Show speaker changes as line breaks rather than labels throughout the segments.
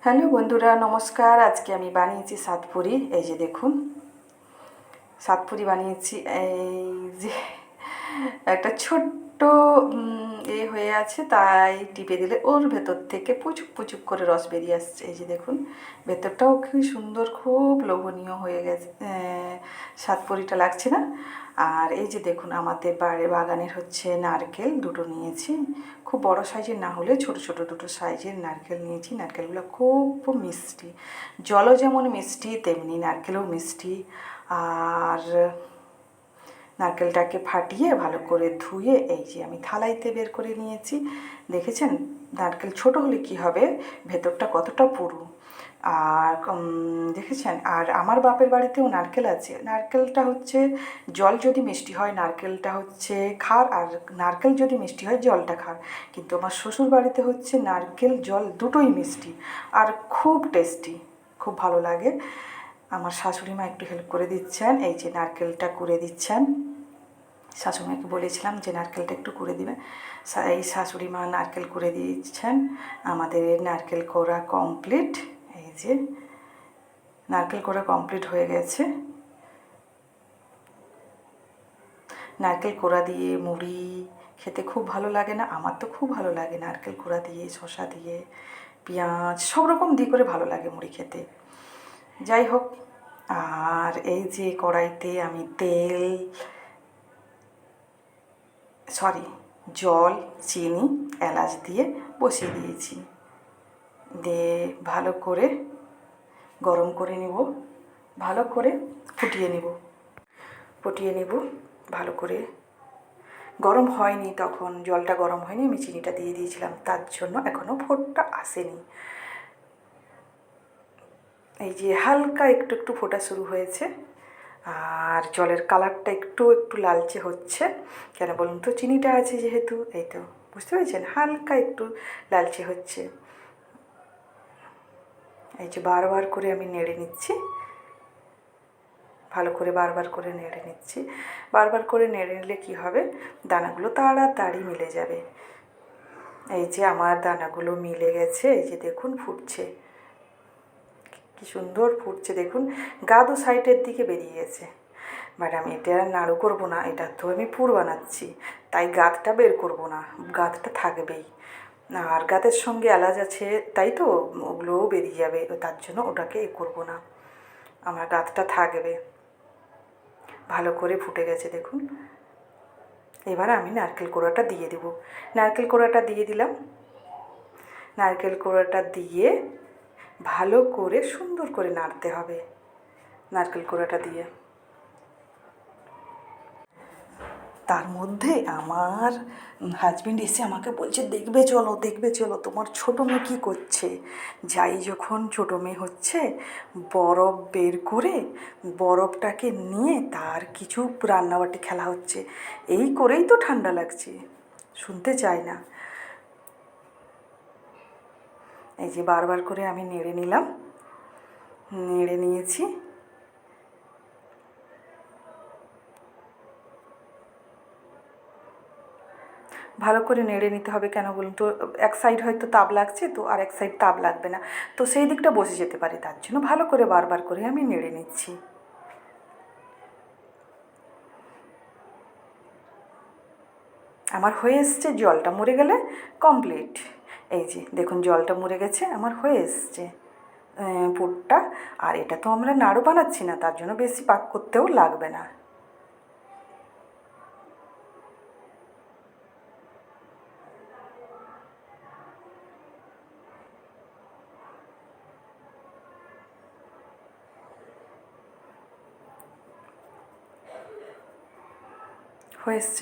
Hello বন্ধুরা, নমস্কার। আজকে আমি বানিয়েছি সাতপুরি। এই যে দেখুন, সাতপুরি বানিয়েছি। এই যে একটা ছোট্ট উম, এ হয়ে আছে তাই টিপে দিলে ওর ভেতর থেকে পুচুক পুচুক করে রস বেরিয়ে আসছে। এই যে দেখুন ভেতরটাও খুব সুন্দর খুব লোভনীয় হয়ে গেছে সাতপুরিটা লাগছে না? আর এই যে দেখুন আমাদের বাড়ির বাগানের হচ্ছে নারকেল দুটো নিয়েছি। খুব বড় সাইজের না হলে ছোট ছোট দুটো সাইজের নারকেল নিয়েছি। নারকেলগুলো খুব মিষ্টি জলও যেমন মিষ্টি তেমনি নারকেলও মিষ্টি। আর নারকেলটাকে ফাটিয়ে ভালো করে ধুয়ে এই যে আমি থালাইতে বের করে নিয়েছি। দেখেছেন? নারকেল ছোট হলে কি হবে? ভেতরটা কতটা পুরু। আর দেখেছেন? আর আমার বাপের বাড়িতেও নারকেল আছে। নারকেলটা হচ্ছে জল যদি মিষ্টি হয়, নারকেলটা হচ্ছে খার। আর নারকেল যদি মিষ্টি হয়, জলটা খার। কিন্তু আমার শ্বশুর বাড়িতে হচ্ছে নারকেল, জল দুটোই মিষ্টি। আর খুব টেস্টি। খুব ভালো লাগে। আমার শাশুড়ি মা একটু হেল্প করে দিচ্ছেন। এই যে নারকেলটা করে দিচ্ছেন। শাশুড়িমাকে বলেছিলাম যে নারকেলটা একটু করে দিবে। এই শাশুড়ি মা নারকেল করে দিয়েছেন। আমাদের নারকেল কোড়া কমপ্লিট এই যে নারকেল কোড়া কমপ্লিট হয়ে গেছে। নারকেল কোড়া দিয়ে মুড়ি খেতে খুব ভালো লাগে না। আমার তো খুব ভালো লাগে নারকেল কোড়া দিয়ে, শসা দিয়ে, পেঁয়াজ, সব রকম দিয়ে করে ভালো লাগে মুড়ি খেতে। যাই হোক, আর এই যে কড়াইতে আমি তেল সরি, জল, চিনি, এলাচ দিয়ে বসিয়ে দিয়েছি। দিয়ে ভালো করে গরম করে নেব, ভালো করে ফুটিয়ে নেব। ফুটিয়ে নেব, ভালো করে। গরম হয়নি তখন, জলটা গরম হয়নি, আমি চিনিটা দিয়ে দিয়েছিলাম, তার জন্য এখনও ফোটটা আসেনি। এই যে হালকা একটু একটু ফোটা শুরু হয়েছে আর জলের কালারটা একটু একটু লালচে হচ্ছে। কেন বলুন তো? চিনিটা আছে যেহেতু, এই তো, বুঝতে পেরেছেন? হালকা একটু লালচে হচ্ছে। এই যে বারবার করে আমি নেড়ে নিচ্ছি। ভালো করে বারবার করে নেড়ে নিচ্ছি। বারবার করে নেড়ে নিলে কী হবে? দানাগুলো তাড়াতাড়ি মিলে যাবে। এই যে আমার দানাগুলো মিলে গেছে, এই যে দেখুন, ফুটছে। কি সুন্দর ফুটছে, দেখুন। গা দু সাইডের দিকে বেরিয়ে গেছে। আমি এটা আর নাড়ু করব না, এটা তো আমি পুর বানাচ্ছি। তাই গাতটা বের করব না, গাতটা থাকবেই। আর গাতের সঙ্গে এলাচ আছে, তাই তো, ওগুলোও বেরিয়ে যাবে, তার জন্য ওটাকে এ করব না। আমার গাতটা থাকবে। ভালো করে ফুটে গেছে, দেখুন। এবার আমি নারকেল কোড়াটা দিয়ে দেবো। নারকেল কোড়াটা দিয়ে দিলাম। নারকেল কোড়াটা দিয়ে ভালো করে সুন্দর করে নাড়তে হবে। নারকেল কোড়াটা দিয়ে। তার মধ্যে আমার হাজবেন্ড এসে আমাকে বলছে, দেখবে চলো দেখবে চলো, তোমার ছোটো মেয়ে কী করছে? যাই যখন ছোটো মেয়ে হচ্ছে, বরফ বের করে বরফটাকে নিয়ে তার কিছু রান্নাবাটি খেলা হচ্ছে। এই করেই তো ঠান্ডা লাগছে। শুনতে চাই না। এই যে বারবার করে আমি নেড়ে নিলাম। নেড়ে নিয়েছি। ভালো করে নেড়ে নিতে হবে কেন বলুন তো? এক সাইড হয়তো তাপ লাগছে তো আর এক সাইড তাপ লাগবে না। তো সেই দিকটা বসে যেতে পারে, তার জন্য ভালো করে বারবার করে আমি নেড়ে নিচ্ছি। আমার হয়ে এসছে, জলটা মরে গেলে কমপ্লিট এই যে, দেখুন জলটা মরে গেছে, আমার হয়ে এসছে। পুরটা। আর এটা তো আমরা নাড়ু বানাচ্ছি না, তার জন্য বেশি পাক করতেও লাগবে না।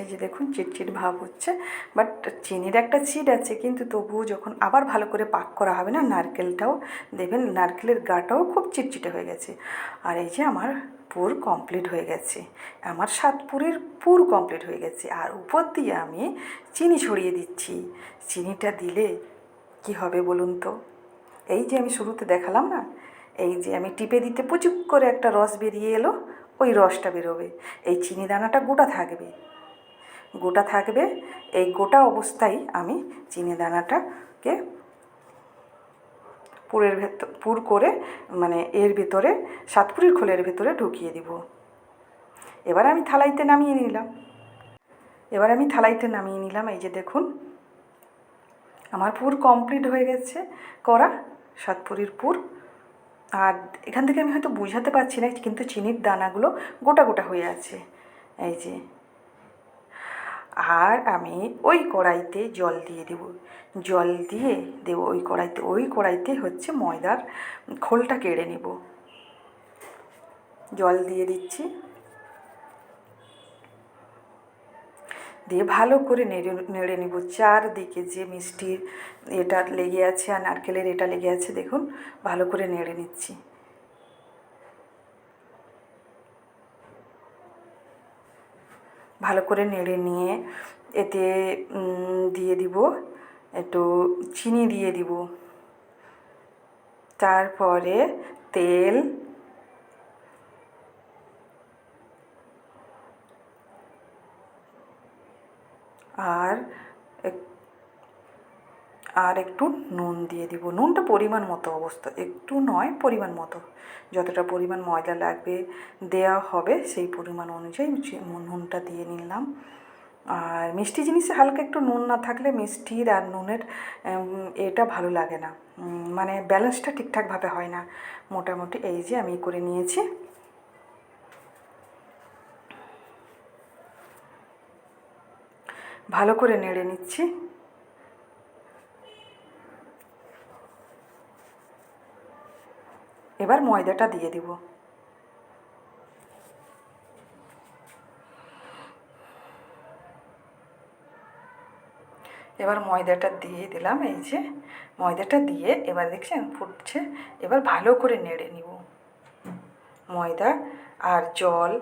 এই যে দেখুন চিটচিট ভাব হচ্ছে। বাট চিনির একটা চিট আছে, কিন্তু তবুও যখন আবার ভালো করে পাক করা হবে না, নারকেলটাও দেখবেন নারকেলের গাটাও খুব চিটচিটে হয়ে গেছে। আর এই যে আমার পুর কমপ্লিট হয়ে গেছে। আমার সাত পুরের পুর কমপ্লিট হয়ে গেছে। আর উপর দিয়ে আমি চিনি ছড়িয়ে দিচ্ছি। চিনিটা দিলে কি হবে বলুন তো? এই যে আমি শুরুতে দেখালাম না, এই যে আমি টিপে দিতে পুচুক করে একটা রস বেরিয়ে এলো, ওই রসটা বেরোবে। এই চিনি দানাটা গোটা থাকবে। গোটা থাকবে। এই গোটা অবস্থায় আমি চিনি দানাটাকে পুরের ভেতর পুর করে মানে এর ভেতরে, সাতপুরির খোলের ভেতরে ঢুকিয়ে দিব। এবার আমি থালাইতে নামিয়ে নিলাম। এবার আমি থালাইতে নামিয়ে নিলাম। এই যে দেখুন, আমার পুর কমপ্লিট হয়ে গেছে করা সাতপুরির পুর। আর এখান থেকে আমি হয়তো বুঝাতে পারছি না, কিন্তু চিনির দানাগুলো গোটা গোটা হয়ে আছে। এই যে আর আমি ওই কড়াইতে জল দিয়ে দেব। জল দিয়ে দেব ওই কড়াইতে। ওই কড়াইতে হচ্ছে ময়দার খোলটা কেড়ে নেব। জল দিয়ে দিচ্ছি। দিয়ে ভালো করে নেড়ে নেড়ে নিব। চারদিকে যে মিষ্টির এটা লেগে আছে আর নারকেলের এটা লেগে আছে, দেখুন, ভালো করে নেড়ে নিচ্ছি। ভালো করে নেড়ে নিয়ে এতে দিয়ে দিব একটু চিনি দিয়ে দিব। তারপরে তেল আর আর একটু নুন দিয়ে দিব। নুনটা পরিমাণ মতো অবস্থা, একটু নয়, পরিমাণ মতো। যতটা পরিমাণ ময়দা লাগবে দেওয়া হবে সেই পরিমাণ অনুযায়ী নুনটা দিয়ে নিলাম। আর মিষ্টি জিনিসে হালকা একটু নুন না থাকলে মিষ্টির আর নুনের এটা ভালো লাগে না। মানে ব্যালেন্সটা ঠিকঠাকভাবে হয় না। মোটামুটি এই যে আমি করে নিয়েছি। ভালো করে নেড়ে নিচ্ছি। এবার ময়দাটা দিয়ে দিব। এবার ময়দাটা দিয়ে দিলাম, এই যে ময়দাটা দিয়ে এবার দেখছেন ফুটছে, এবার ভালো করে নেড়ে নিব। ময়দা আর জল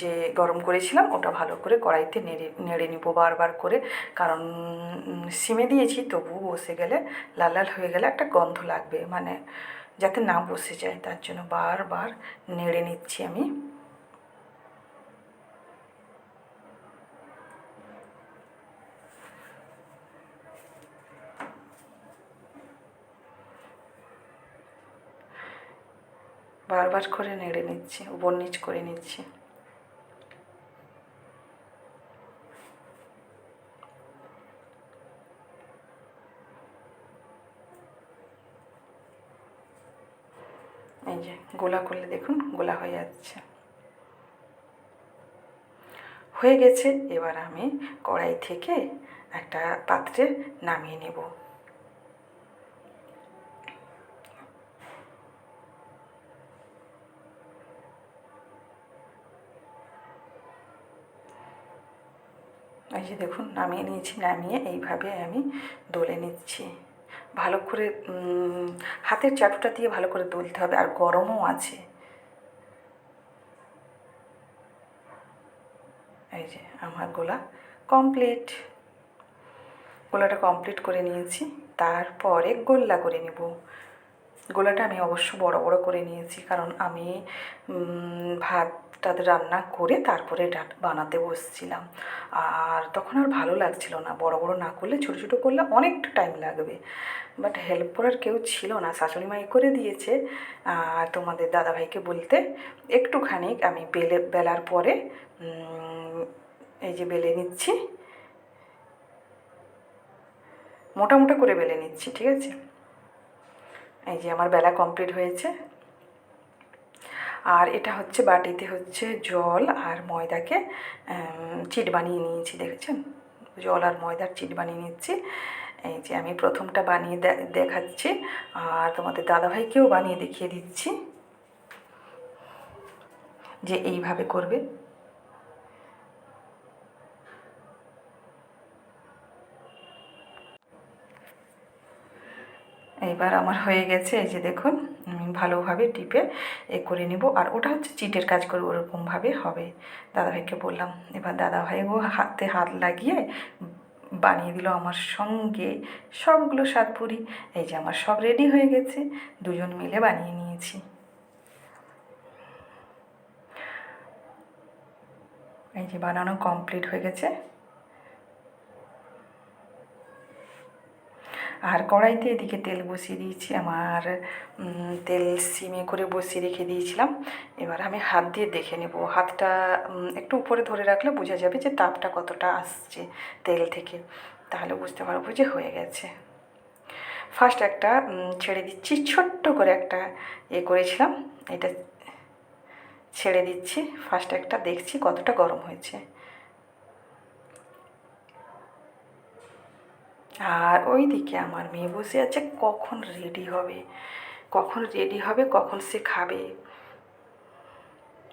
যে গরম করেছিলাম ওটা ভালো করে কড়াইতে নেড়ে নেড়ে নিব বারবার করে। কারণ সিমে দিয়েছি তবু বসে গেলে লাল লাল হয়ে গেলে একটা গন্ধ লাগবে। মানে যাতে না বসে যায়, তার জন্য বারবার নেড়ে নিচ্ছি আমি। বারবার করে নেড়ে নিচ্ছি, উপর নিচ করে নিচ্ছি। এই যে, গোলা করলে দেখুন গোলা হয়ে যাচ্ছে। হয়ে গেছে, এবার আমি কড়াই থেকে একটা পাত্রে নামিয়ে নেব। এই যে দেখুন, নামিয়ে নিয়েছি, নামিয়ে এইভাবে আমি দোলে নিচ্ছি। ভালো করে হাতের চাটুটা দিয়ে ভালো করে দুলতে হবে, আর গরমও আছে। এই যে আমার গোলা কমপ্লিট গোলাটা কমপ্লিট করে নিয়েছি, তারপরে গোল্লা করে নেব। গোলাটা আমি অবশ্য বড় বড় করে নিয়েছি, কারণ আমি ভাত টাত রান্না করে তারপরে বানাতে বসছিলাম। আর তখন আর ভালো লাগছিল না, বড় বড় না করলে ছোটো ছোটো করলে অনেকটা টাইম লাগবে। বাট হেল্প করার কেউ ছিল না শাশুড়ি মাই করে দিয়েছে। আর তোমাদের দাদাভাইকে বলতে একটুখানি আমি বেলে, বেলার পরে এই যে বেলে নিচ্ছি, মোটা মোটা করে বেলে নিচ্ছি, ঠিক আছে? এই যে আমার বেলা কমপ্লিট হয়েছে। আর এটা হচ্ছে বাটিতে হচ্ছে জল আর ময়দাকে চিট বানিয়ে নিয়েছি, দেখেছেন? জল আর ময়দার চিট বানিয়ে নিচ্ছি। এই যে আমি প্রথমটা বানিয়ে দেখাচ্ছি আর তোমাদের দাদাভাইকেও বানিয়ে দেখিয়ে দিচ্ছি যে এইভাবে করবে। এইবার আমার হয়ে গেছে, এই যে দেখুন, আমি ভালোভাবে টিপে এ করে নেব। আর ওটা হচ্ছে চিটের কাজ করে ওরকমভাবে হবে। দাদাভাইকে বললাম, এবার দাদাভাইও হাতে হাত লাগিয়ে বানিয়ে দিল আমার সঙ্গে সবগুলো সাতপুরি এই যে আমার সব রেডি হয়ে গেছে, দুজন মিলে বানিয়ে নিয়েছি। এই যে বানানো কমপ্লিট হয়ে গেছে। আর কড়াইতে এদিকে তেল বসিয়ে দিয়েছি, আমার তেল সিমে করে বসিয়ে রেখে দিয়েছিলাম। এবার আমি হাত দিয়ে দেখে নেব। হাতটা একটু উপরে ধরে রাখলে বোঝা যাবে যে তাপটা কতটা আসছে তেল থেকে। তাহলে বুঝতে পারব যে হয়ে গেছে। ফার্স্ট একটা ছেড়ে দিচ্ছি, ছোট্ট করে একটা এ করেছিলাম। এটা ছেড়ে দিচ্ছি। ফার্স্ট একটা দেখছি কতটা গরম হয়েছে। আর ওই দিকে আমার মেয়ে বসে আছে, কখন রেডি হবে? কখন রেডি হবে, কখন সে খাবে?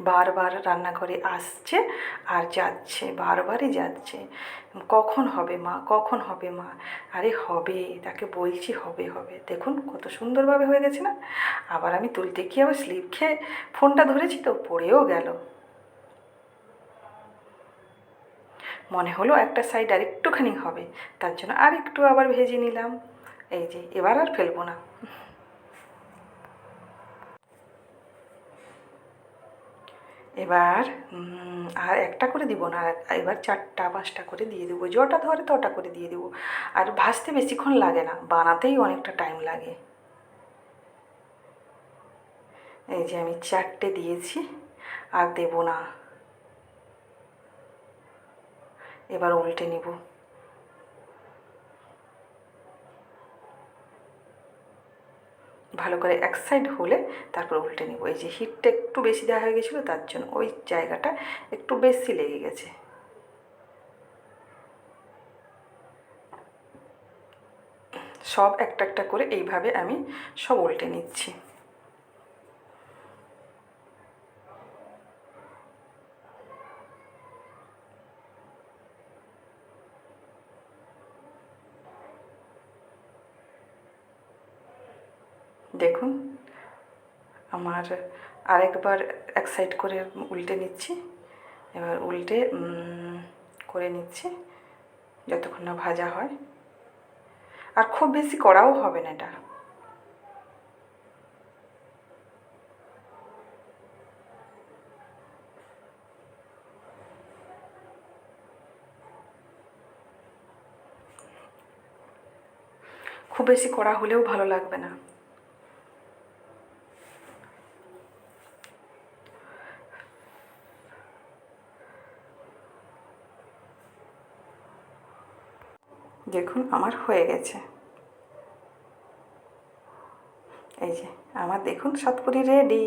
বারবার রান্নাঘরে আসছে আর যাচ্ছে, বারবারই যাচ্ছে। কখন হবে মা? কখন হবে মা? আরে হবে, তাকে বলছি হবে হবে। দেখুন কত সুন্দরভাবে হয়ে গেছে না? আবার আমি তুলতে গিয়ে আবার স্লিপ খেয়ে ফোনটা ধরেছি তো, পড়েও গেল। মনে হলো একটা সাইড আর একটুখানি হবে। তার জন্য আর একটু আবার ভেজে নিলাম। এই যে, এবার আর ফেলব না। এবার আর একটা করে দিব না এবার চারটা, পাঁচটা করে দিয়ে দেবো। যটা ধরে তটা করে দিয়ে দেবো। আর ভাজতে বেশিক্ষণ লাগে না, বানাতেই অনেকটা টাইম লাগে। এই যে, আমি চারটে দিয়েছি, আর দেবো না। এবার উল্টে নিব। ভালো করে এক সাইড হলে তারপর উল্টে নিব। এই যে হিটটা একটু বেশি দেওয়া হয়ে গেছিল, তার জন্য ওই জায়গাটা একটু বেশি লেগে গেছে। সব একটা একটা করে এইভাবে আমি সব উল্টে নিচ্ছি দেখুন আমার আরেকবার এক সাইড করে উল্টে নিচ্ছি। এবার উল্টে করে নিচ্ছি, যতক্ষণ না ভাজা হয়। আর খুব বেশি কড়াও হবে না এটা। খুব বেশি কড়া হলেও ভালো লাগবে না। দেখুন আমার হয়ে গেছে। এই যে আমার দেখুন সাতপুরি রেডি।